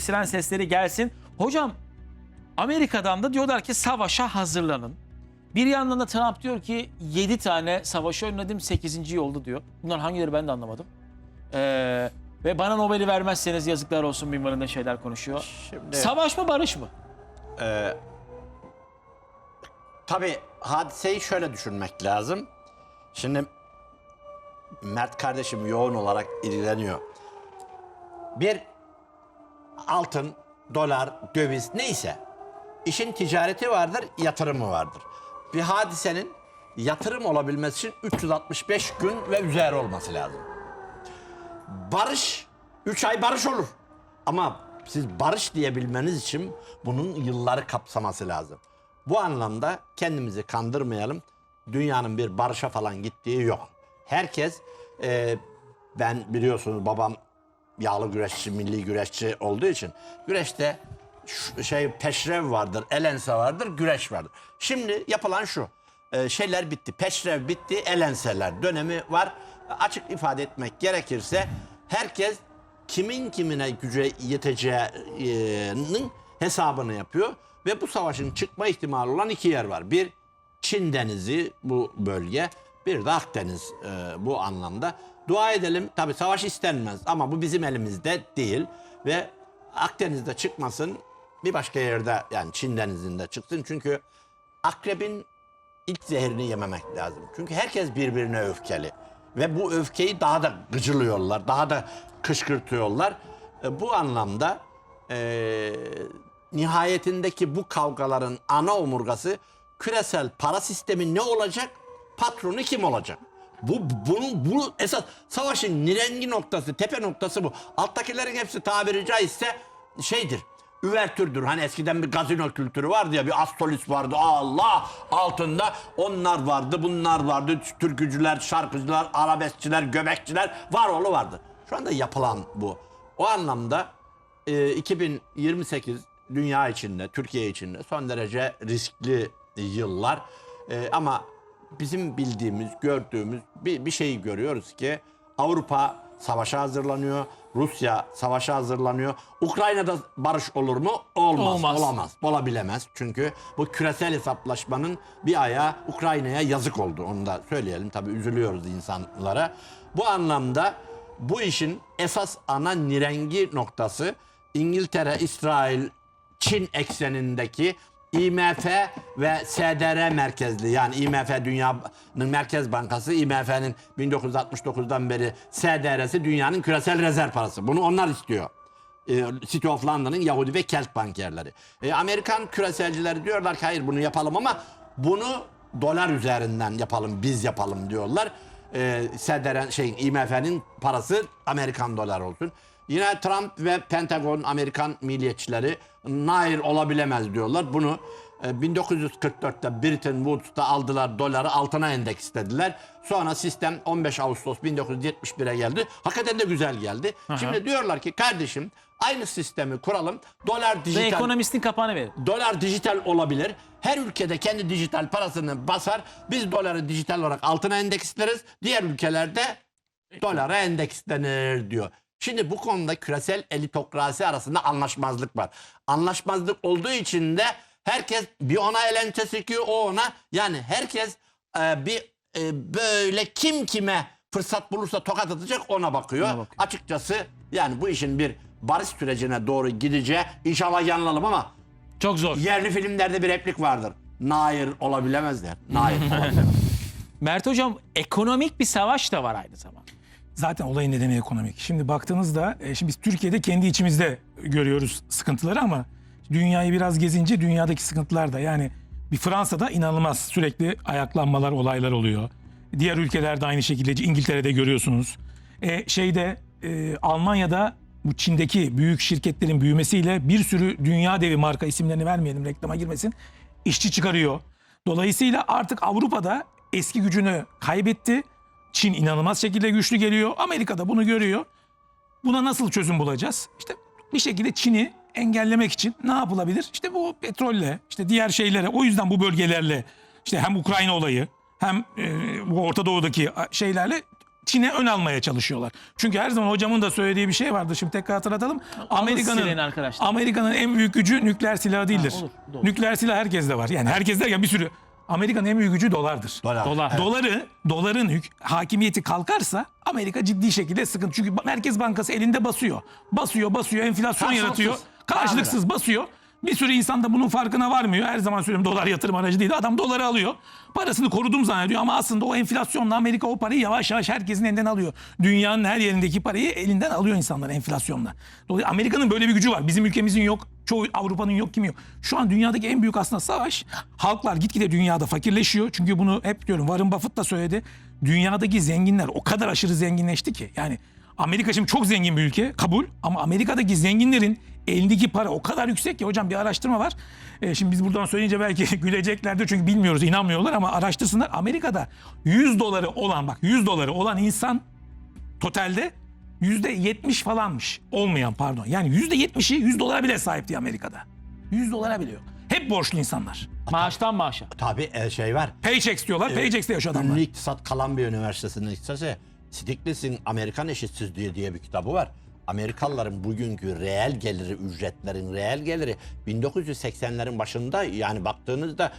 siren sesleri gelsin. Hocam Amerika'dan da diyorlar ki savaşa hazırlanın. Bir yandan da Trump diyor ki 7 tane savaşı önledim 8. yolda diyor. Bunlar hangileri ben de anlamadım. Ee, ve bana Nobel'i vermezseniz yazıklar olsun minvalinde şeyler konuşuyor. Şimdi Savaş mı barış mı? tabii hadiseyi şöyle düşünmek lazım. Şimdi Mert kardeşim yoğun olarak ilgileniyor. Bir altın, dolar, döviz neyse işin ticareti vardır, yatırımı vardır. Bir hadisenin yatırım olabilmesi için 365 gün ve üzeri olması lazım. Barış 3 ay barış olur. Ama siz barış diyebilmeniz için bunun yılları kapsaması lazım. Bu anlamda kendimizi kandırmayalım. Dünyanın bir barışa falan gittiği yok. Herkes e, ben biliyorsunuz babam yağlı güreşçi, milli güreşçi olduğu için güreşte şey peşrev vardır, elense vardır, güreş vardır. Şimdi yapılan şu. e, şeyler bitti. Peşrev bitti, elenseler dönemi var. Açık ifade etmek gerekirse herkes kimin kimine güce yeteceğinin hesabını yapıyor ve bu savaşın çıkma ihtimali olan iki yer var. Bir Çin Denizi bu bölge, bir de Akdeniz e, bu anlamda. Dua edelim tabi savaş istenmez ama bu bizim elimizde değil ve Akdeniz'de çıkmasın bir başka yerde yani Çin Denizi'nde çıksın çünkü akrebin ilk zehrini yememek lazım. Çünkü herkes birbirine öfkeli. Ve bu öfkeyi daha da gıcılıyorlar, daha da kışkırtıyorlar. E, bu anlamda e, nihayetindeki bu kavgaların ana omurgası küresel para sistemi ne olacak? Patronu kim olacak? Bu bunun bu esas savaşın nirengi noktası, tepe noktası bu. Alttakilerin hepsi tabiri caizse şeydir üvertürdür. Hani eskiden bir gazino kültürü vardı ya bir astolis vardı. Allah altında onlar vardı, bunlar vardı. Türkücüler, şarkıcılar, arabeskçiler, göbekçiler var oğlu vardı. Şu anda yapılan bu. O anlamda e, 2028 dünya içinde, Türkiye içinde son derece riskli yıllar. E, ama bizim bildiğimiz, gördüğümüz bir, bir şeyi görüyoruz ki Avrupa savaşa hazırlanıyor. Rusya savaşa hazırlanıyor. Ukrayna'da barış olur mu? Olmaz. Olmaz. Olamaz. Olabilemez. Çünkü bu küresel hesaplaşmanın bir ayağı Ukrayna'ya yazık oldu. Onu da söyleyelim. Tabii üzülüyoruz insanlara. Bu anlamda bu işin esas ana nirengi noktası İngiltere, İsrail, Çin eksenindeki IMF ve SDR merkezli yani IMF Dünya'nın Merkez Bankası IMF'nin 1969'dan beri SDR'si dünyanın küresel rezerv parası. Bunu onlar istiyor. Ee, City of London'ın Yahudi ve Kelt bankerleri. Ee, Amerikan küreselcileri diyorlar ki hayır bunu yapalım ama bunu dolar üzerinden yapalım biz yapalım diyorlar. Ee, SDR şeyin IMF'nin parası Amerikan dolar olsun. Yine Trump ve Pentagon Amerikan milliyetçileri nair olabilemez diyorlar. Bunu e, 1944'te Bretton Woods'ta aldılar doları altına endekslediler. Sonra sistem 15 Ağustos 1971'e geldi. Hakikaten de güzel geldi. Şimdi diyorlar ki kardeşim aynı sistemi kuralım. Dolar Ve dijital ekonomistin kapağını verin. dolar dijital olabilir. Her ülkede kendi dijital parasını basar. Biz doları dijital olarak altına endeksleriz. Diğer ülkelerde dolara endekslenir diyor. Şimdi bu konuda küresel elitokrasi arasında anlaşmazlık var. Anlaşmazlık olduğu için de herkes bir ona elençe sıkıyor, o ona. Yani herkes e, bir e, böyle kim kime fırsat bulursa tokat atacak ona bakıyor. Ona bakıyor. Açıkçası yani bu işin bir barış sürecine doğru gideceği inşallah yanılalım ama Çok zor. Yerli filmlerde bir replik vardır. Nair olabilemezler. Nair olabilemez. Mert hocam ekonomik bir savaş da var aynı zamanda. Zaten olayın nedeni ekonomik. Şimdi baktığınızda, e, şimdi biz Türkiye'de kendi içimizde görüyoruz sıkıntıları ama dünyayı biraz gezince dünyadaki sıkıntılar da yani bir Fransa'da inanılmaz sürekli ayaklanmalar, olaylar oluyor. Diğer ülkelerde aynı şekilde İngiltere'de görüyorsunuz. E, şeyde e, Almanya'da bu Çin'deki büyük şirketlerin büyümesiyle bir sürü dünya devi marka isimlerini vermeyelim reklama girmesin. işçi çıkarıyor. Dolayısıyla artık Avrupa'da eski gücünü kaybetti. Çin inanılmaz şekilde güçlü geliyor. Amerika da bunu görüyor. Buna nasıl çözüm bulacağız? İşte bir şekilde Çin'i engellemek için ne yapılabilir? İşte bu petrolle, işte diğer şeylere, o yüzden bu bölgelerle, işte hem Ukrayna olayı, hem e, bu Orta Doğu'daki şeylerle Çin'e ön almaya çalışıyorlar. Çünkü her zaman hocamın da söylediği bir şey vardı. Şimdi tekrar hatırlatalım. Amerika'nın. Amerika'nın en büyük gücü nükleer silahı değildir. olur, doğru. nükleer silah herkeste var. Yani herkes derken bir sürü Amerika'nın en büyük gücü dolardır. Dolar. Dolar. Doları, doların hük- hakimiyeti kalkarsa Amerika ciddi şekilde sıkıntı. Çünkü Merkez Bankası elinde basıyor. Basıyor, basıyor, enflasyon Karşılıksız. yaratıyor. Karşılıksız basıyor. Bir sürü insan da bunun farkına varmıyor. Her zaman söylüyorum dolar yatırım aracı değil. Adam doları alıyor. Parasını korudum zannediyor ama aslında o enflasyonla Amerika o parayı yavaş yavaş herkesin elinden alıyor. Dünyanın her yerindeki parayı elinden alıyor insanlar enflasyonla. Dolayısıyla Amerika'nın böyle bir gücü var. Bizim ülkemizin yok. Çoğu Avrupa'nın yok kimi yok. Şu an dünyadaki en büyük aslında savaş. Halklar gitgide dünyada fakirleşiyor. Çünkü bunu hep diyorum Warren Buffett da söyledi. Dünyadaki zenginler o kadar aşırı zenginleşti ki. Yani Amerika şimdi çok zengin bir ülke kabul ama Amerika'daki zenginlerin elindeki para o kadar yüksek ki hocam bir araştırma var. Ee, şimdi biz buradan söyleyince belki güleceklerdir çünkü bilmiyoruz inanmıyorlar ama araştırsınlar. Amerika'da 100 doları olan bak 100 doları olan insan totalde yüzde 70 falanmış. Olmayan pardon. Yani yüzde 70'i 100 dolara bile sahipti Amerika'da. 100 dolara biliyor. Hep borçlu insanlar. Maaştan maaşa. Tabii e, şey var. Paychecks diyorlar. Paychecks'te yaşıyor adamlar. Ünlü iktisat Columbia Üniversitesi'nin iktisatı Stiglitz'in Amerikan Eşitsizliği diye bir kitabı var. Amerikalıların bugünkü reel geliri, ücretlerin reel geliri 1980'lerin başında yani baktığınızda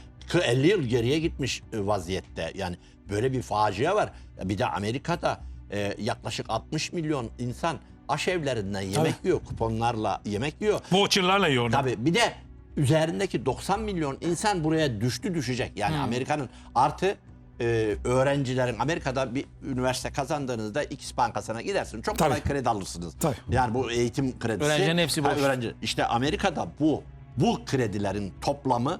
50 yıl geriye gitmiş e, vaziyette. Yani böyle bir facia var. Bir de Amerika'da e, yaklaşık 60 milyon insan aşevlerinden yemek yiyor, kuponlarla yemek yiyor. Voucher'larla yiyor. Tabii bir de üzerindeki 90 milyon insan buraya düştü düşecek. Yani Amerika'nın artı e, öğrencilerin Amerika'da bir üniversite kazandığınızda X bankasına gidersiniz. Çok kolay Tabii. kredi alırsınız. Tabii. Yani bu eğitim kredisi. Öğrencilerin hepsi Ha, boş. öğrenci. İşte Amerika'da bu bu kredilerin toplamı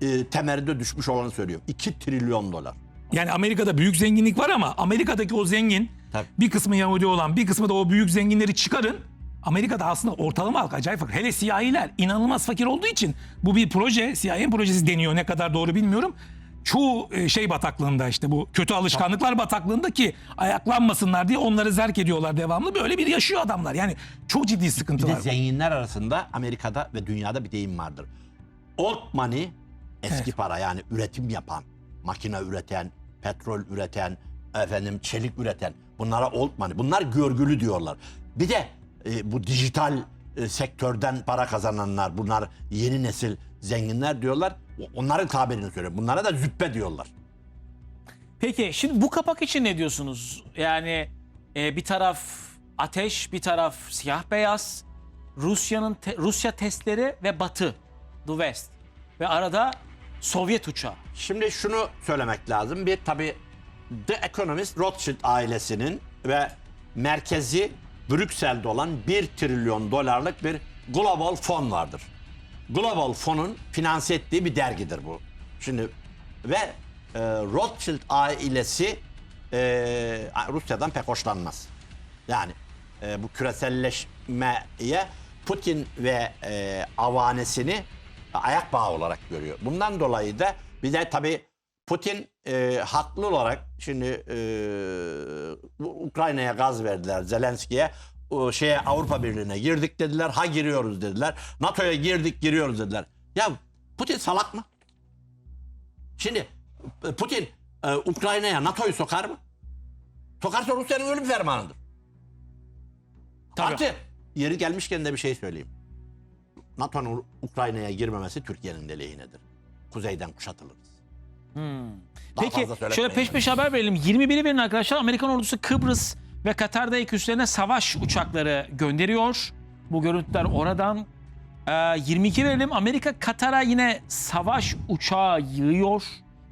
e, temelde düşmüş olanı söylüyor. 2 trilyon dolar. Yani Amerika'da büyük zenginlik var ama Amerika'daki o zengin Tabii. bir kısmı Yahudi olan bir kısmı da o büyük zenginleri çıkarın. Amerika'da aslında ortalama halk acayip fakir. Hele siyahiler inanılmaz fakir olduğu için bu bir proje, siyahin projesi deniyor ne kadar doğru bilmiyorum. Çoğu e, şey bataklığında işte bu kötü alışkanlıklar bataklığında ki ayaklanmasınlar diye onları zerk ediyorlar devamlı. Böyle bir yaşıyor adamlar. Yani çok ciddi sıkıntı Bir de var. zenginler arasında Amerika'da ve dünyada bir deyim vardır. Old money eski Evet. para yani üretim yapan, makine üreten, petrol üreten, efendim çelik üreten bunlara old money. Bunlar görgülü diyorlar. Bir de e, bu dijital e, sektörden para kazananlar bunlar yeni nesil zenginler diyorlar. Onların tabirini söylüyorum. Bunlara da züppe diyorlar. Peki şimdi bu kapak için ne diyorsunuz? Yani e, bir taraf ateş, bir taraf siyah beyaz. Rusya'nın te- Rusya testleri ve Batı, The West. Ve arada Sovyet uçağı. Şimdi şunu söylemek lazım. Bir tabii The Economist Rothschild ailesinin ve merkezi Brüksel'de olan 1 trilyon dolarlık bir global fon vardır. Global fonun finanse ettiği bir dergidir bu. Şimdi ve e, Rothschild ailesi e, Rusya'dan pek hoşlanmaz. Yani e, bu küreselleşmeye Putin ve e, avanesini ayak bağı olarak görüyor. Bundan dolayı da bir de tabii Putin e, haklı olarak şimdi e, Ukrayna'ya gaz verdiler Zelenski'ye. O şeye Avrupa Birliği'ne girdik dediler. Ha giriyoruz dediler. NATO'ya girdik giriyoruz dediler. Ya Putin salak mı? Şimdi e, Putin e, Ukrayna'ya NATO'yu sokar mı? Sokarsa Rusya'nın ölüm fermanıdır. Tabii. Artı yeri gelmişken de bir şey söyleyeyim. NATO'nun Ukrayna'ya girmemesi Türkiye'nin de lehinedir. Kuzeyden kuşatılırız. Daha Peki fazla şöyle söyletmeyin peş peşe haber verelim. 21'i verin arkadaşlar. Amerikan ordusu Kıbrıs ve Katar'daki üslerine savaş uçakları gönderiyor. Bu görüntüler oradan. Ee, 22 verelim. Amerika Katar'a yine savaş uçağı yığıyor.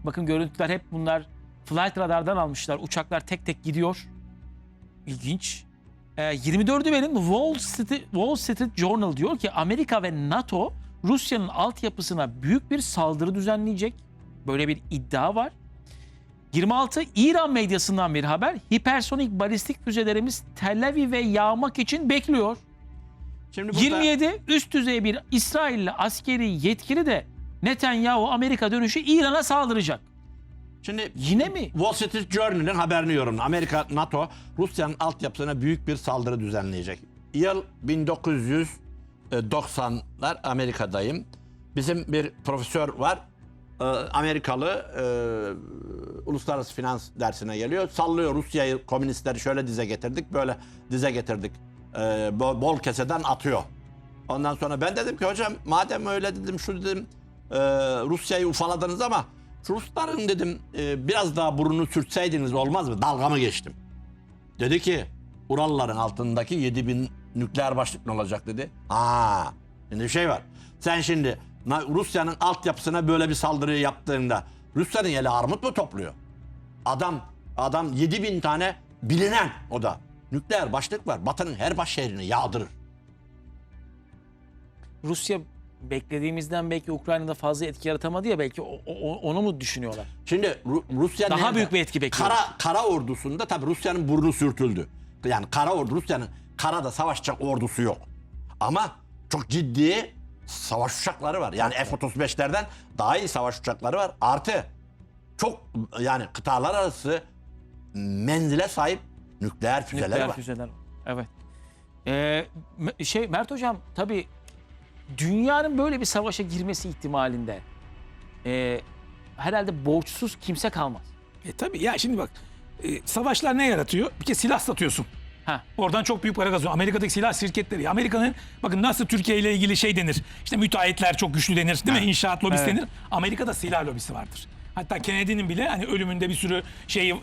Bakın görüntüler hep bunlar flight radardan almışlar. Uçaklar tek tek gidiyor. İlginç. Ee, 24'ü verin. Wall Street, Wall Street Journal diyor ki Amerika ve NATO Rusya'nın altyapısına büyük bir saldırı düzenleyecek. Böyle bir iddia var. 26 İran medyasından bir haber. Hipersonik balistik füzelerimiz Tel Aviv'e yağmak için bekliyor. Şimdi burada 27 üst düzey bir İsrailli askeri yetkili de Netanyahu Amerika dönüşü İran'a saldıracak. şimdi Yine mi? Wall Street Journal'ın haberini yorumlu. Amerika, NATO Rusya'nın altyapısına büyük bir saldırı düzenleyecek. Yıl 1990'lar Amerika'dayım. Bizim bir profesör var. E, Amerikalı e, uluslararası finans dersine geliyor. Sallıyor Rusya'yı komünistleri şöyle dize getirdik, böyle dize getirdik. E, bol, keseden atıyor. Ondan sonra ben dedim ki hocam madem öyle dedim şu dedim e, Rusya'yı ufaladınız ama Rusların dedim e, biraz daha burnunu sürtseydiniz olmaz mı? Dalga mı geçtim? Dedi ki Uralların altındaki 7000 nükleer başlık ne olacak dedi. Ha, şimdi bir şey var. Sen şimdi Rusya'nın altyapısına böyle bir saldırıyı yaptığında Rusya'nın eli armut mu topluyor? Adam adam 7000 tane bilinen o da nükleer başlık var. Batı'nın her baş şehrini yağdırır. Rusya beklediğimizden belki Ukrayna'da fazla etki yaratamadı ya belki o- o- onu mu düşünüyorlar? Şimdi Ru- Rusya Daha nerede? büyük bir etki bekliyoruz. Kara kara ordusunda tabii Rusya'nın burnu sürtüldü. Yani kara ordu Rusya'nın karada savaşacak ordusu yok. Ama çok ciddi savaş uçakları var. Yani F-35'lerden daha iyi savaş uçakları var. Artı çok yani kıtalar arası menzile sahip nükleer füzeleri Nükleer var. füzeler. Evet. Ee, şey Mert hocam tabii dünyanın böyle bir savaşa girmesi ihtimalinde e, herhalde borçsuz kimse kalmaz. E tabii ya şimdi bak e, savaşlar ne yaratıyor? Bir kez silah satıyorsun. Ha. Oradan çok büyük para kazanıyor. Amerika'daki silah şirketleri. Amerika'nın bakın nasıl Türkiye ile ilgili şey denir. İşte müteahhitler çok güçlü denir değil mi? İnşaat lobisi Evet. denir. Amerika'da silah lobisi vardır. Hatta Kennedy'nin bile hani ölümünde bir sürü şey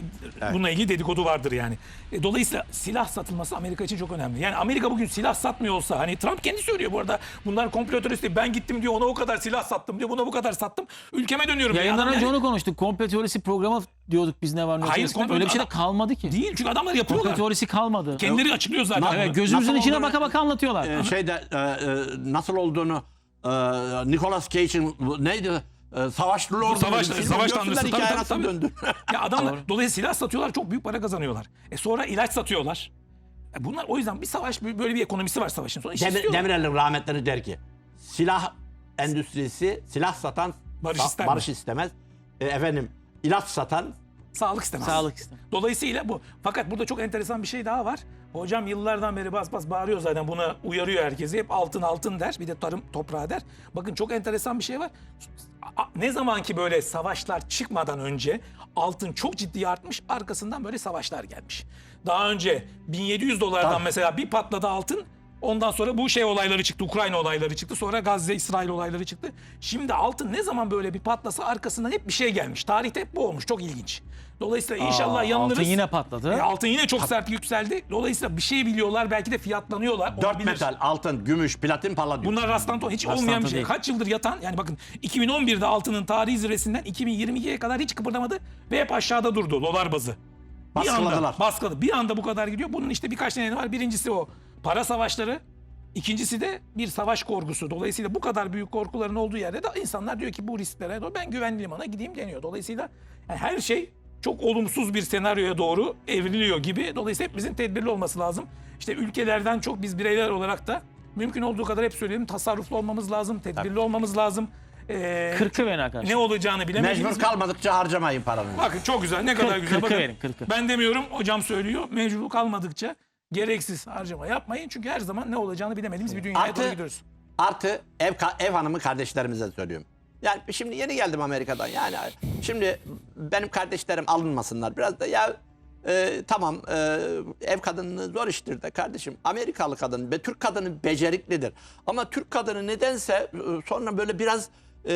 bununla ilgili dedikodu vardır yani. E, dolayısıyla silah satılması Amerika için çok önemli. Yani Amerika bugün silah satmıyor olsa hani Trump kendi söylüyor bu arada. Bunlar komplo teoristi. Ben gittim diyor ona o kadar silah sattım diyor. Buna bu kadar sattım. Ülkeme dönüyorum. Yayından önce yani- onu konuştuk. Komplo teorisi programı diyorduk biz ne var ne yok. Hayır, eskiden. komplo- Öyle bir şey de kalmadı ki. Değil çünkü adamlar Komplo yapıyorlar. teorisi kalmadı. Kendileri açıklıyor zaten. Bunu. Evet, gözümüzün Nasıl içine olduğunu- baka baka anlatıyorlar. Ee, şeyde e, e, nasıl olduğunu e, Nicolas Cage'in bu- neydi? E. Savaş- Film savaş görsünler tanrısı. hikaye Tabii, nasıl tabii, döndü. Ya adamlar dolayısıyla silah satıyorlar çok büyük para kazanıyorlar. E sonra ilaç satıyorlar. E bunlar o yüzden bir savaş böyle bir ekonomisi var savaşın. Sonra iş Demir, istiyorlar. Demirel'in rahmetleri der ki silah endüstrisi silah satan Barış sa- ister mi? barış istemez. E, efendim ilaç satan Sağlık istemez. Sağlık istemez. Dolayısıyla bu. Fakat burada çok enteresan bir şey daha var. Hocam yıllardan beri bas bas bağırıyor zaten buna uyarıyor herkesi. Hep altın altın der. Bir de tarım toprağı der. Bakın çok enteresan bir şey var. Ne zaman ki böyle savaşlar çıkmadan önce altın çok ciddi artmış. Arkasından böyle savaşlar gelmiş. Daha önce 1700 dolardan Tabii. mesela bir patladı altın. Ondan sonra bu şey olayları çıktı. Ukrayna olayları çıktı. Sonra Gazze, İsrail olayları çıktı. Şimdi altın ne zaman böyle bir patlasa arkasından hep bir şey gelmiş. Tarihte hep bu olmuş. Çok ilginç. Dolayısıyla inşallah Aa, yanılırız. Altın yine patladı. E, altın yine çok sert yükseldi. Dolayısıyla bir şey biliyorlar. Belki de fiyatlanıyorlar. dört Olabilir. metal altın, gümüş, platin, palladium. Bunlar rastlantı hiç Rastlantı olmayan bir şey. değil. Kaç yıldır yatan yani bakın 2011'de altının tarihi zirvesinden 2022'ye kadar hiç kıpırdamadı ve hep aşağıda durdu dolar bazı. Bir anda Baskıladılar. baskıladı. Bir anda bu kadar gidiyor. Bunun işte birkaç nedeni var. Birincisi o para savaşları. İkincisi de bir savaş korkusu. Dolayısıyla bu kadar büyük korkuların olduğu yerde de insanlar diyor ki bu risklere doğru ben güvenli limana gideyim deniyor. Dolayısıyla yani her şey çok olumsuz bir senaryoya doğru evriliyor gibi. Dolayısıyla hepimizin tedbirli olması lazım. İşte ülkelerden çok biz bireyler olarak da mümkün olduğu kadar hep söyleyelim tasarruflu olmamız lazım, tedbirli olmamız lazım. Ee, Kırkı verin arkadaşlar. ne olacağını bilemediğimiz Mecbur kalmadıkça harcamayın paranızı. Bakın çok güzel. Ne kadar Kırk- güzel. kırkı Bakın, verin, kırkı. Ben demiyorum. Hocam söylüyor. Mecbur kalmadıkça gereksiz harcama yapmayın. Çünkü her zaman ne olacağını bilemediğimiz bir dünyaya Artı- doğru gidiyoruz. Artı ev ev hanımı kardeşlerimize söylüyorum. Yani şimdi yeni geldim Amerika'dan. Yani şimdi benim kardeşlerim alınmasınlar. Biraz da ya e, tamam e, ev kadını zor iştir de kardeşim. Amerikalı kadın ve Türk kadını beceriklidir. Ama Türk kadını nedense e, sonra böyle biraz e,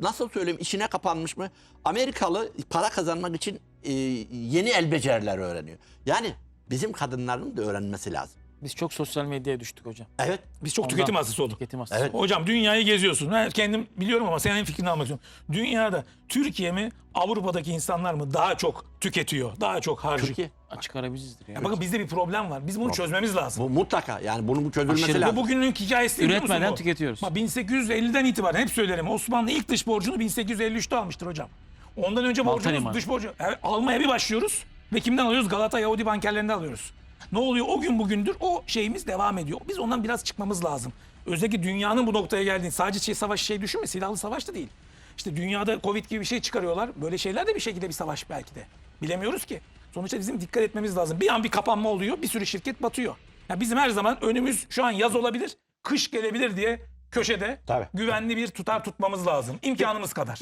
nasıl söyleyeyim içine kapanmış mı? Amerikalı para kazanmak için e, yeni el beceriler öğreniyor. Yani bizim kadınların da öğrenmesi lazım. Biz çok sosyal medyaya düştük hocam. Evet. Biz çok Ondan- tüketim hastası olduk. Tüketim hastası. Evet. Hocam dünyayı geziyorsun. Ben kendim biliyorum ama senin fikrini almak istiyorum. Dünyada Türkiye mi Avrupa'daki insanlar mı daha çok tüketiyor, daha çok harcıyor? Türkiye. Açık ara bizizdir ya. Ya bakın bizde bir problem var. Biz bunu çözmemiz lazım. Bu mutlaka yani bunun bu çözülmesi Aşırı. lazım. Ve bugünün hikayesi biliyor musun Üretmeden bu? tüketiyoruz. Bak 1850'den itibaren hep söylerim. Osmanlı ilk dış borcunu 1853'te almıştır hocam. Ondan önce Balkan borcumuz dış borcu. Evet, almaya bir başlıyoruz ve kimden alıyoruz? Galata Yahudi bankerlerinden alıyoruz. Ne oluyor? O gün bugündür o şeyimiz devam ediyor. Biz ondan biraz çıkmamız lazım. Özellikle dünyanın bu noktaya geldiğini sadece şey, savaş şey düşünme silahlı savaş da değil. İşte dünyada Covid gibi bir şey çıkarıyorlar. Böyle şeyler de bir şekilde bir savaş belki de. Bilemiyoruz ki. Sonuçta bizim dikkat etmemiz lazım. Bir an bir kapanma oluyor. Bir sürü şirket batıyor. Ya bizim her zaman önümüz şu an yaz olabilir, kış gelebilir diye köşede Tabii. güvenli bir tutar tutmamız lazım. İmkanımız kadar.